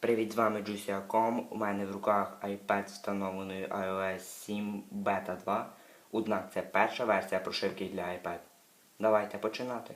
Привіт, з вами Juicy.com. У мене в руках iPad встановленою iOS 7 Beta 2. Однак це перша версія прошивки для iPad. Давайте починати.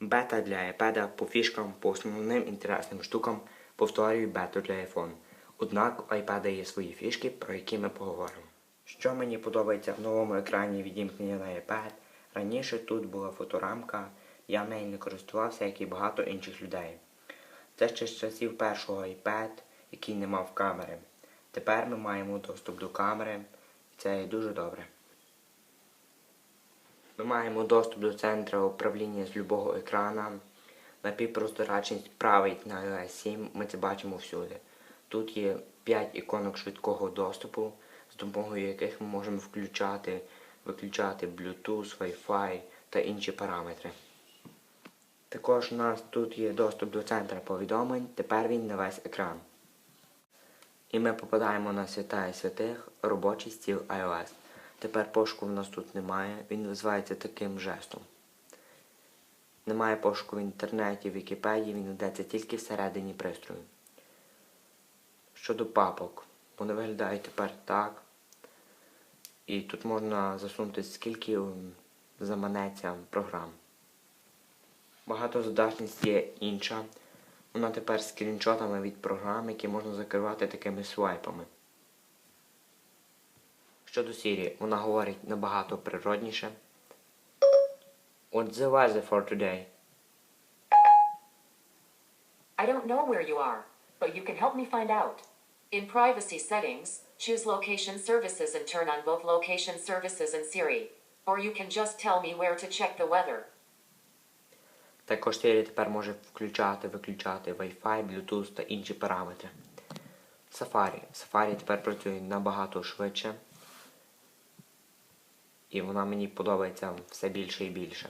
Бета для iPad по фішкам, по основним інтересним штукам повторюю бету для iPhone. Однак у iPad є свої фішки, про які ми поговоримо. Що мені подобається в новому екрані відімкнення на iPad, раніше тут була фоторамка, я нею не користувався, як і багато інших людей. Це ще з часів першого iPad, який не мав камери. Тепер ми маємо доступ до камери, і це є дуже добре. Ми маємо доступ до центру управління з любого екрана. Напівпрозрачність правий на iOS 7, ми це бачимо всюди. Тут є 5 іконок швидкого доступу, з допомогою яких ми можемо включати, виключати Bluetooth, Wi-Fi та інші параметри. Також у нас тут є доступ до центра повідомлень, тепер він на весь екран. І ми попадаємо на свята і святих робочий стіл iOS. Тепер пошуку в нас тут немає, він називається таким жестом. Немає пошуку в інтернеті, в Вікіпедії, він ведеться тільки всередині пристрою. Щодо папок, вони виглядають тепер так. І тут можна засунути скільки заманеться програм. Багатозадачність є інша. Вона тепер з скріншотами від програм, які можна закривати такими свайпами. Щодо Сірі, вона говорить набагато природніше. What's the weather for today? I don't know where you are, but you can help me find out. In privacy settings, choose location services and turn on both location services and Siri. Or you can just tell me where to check the weather. Також Siri тепер може включати, виключати Wi-Fi, Bluetooth та інші параметри. Safari. Safari тепер працює набагато швидше. І вона мені подобається все більше і більше.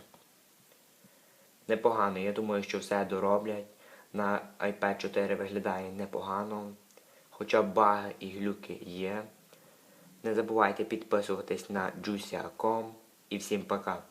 Непогано, я думаю, що все дороблять. На iPad 4 виглядає непогано. Хоча баги і глюки є. Не забувайте підписуватись на juicy.com і всім пока.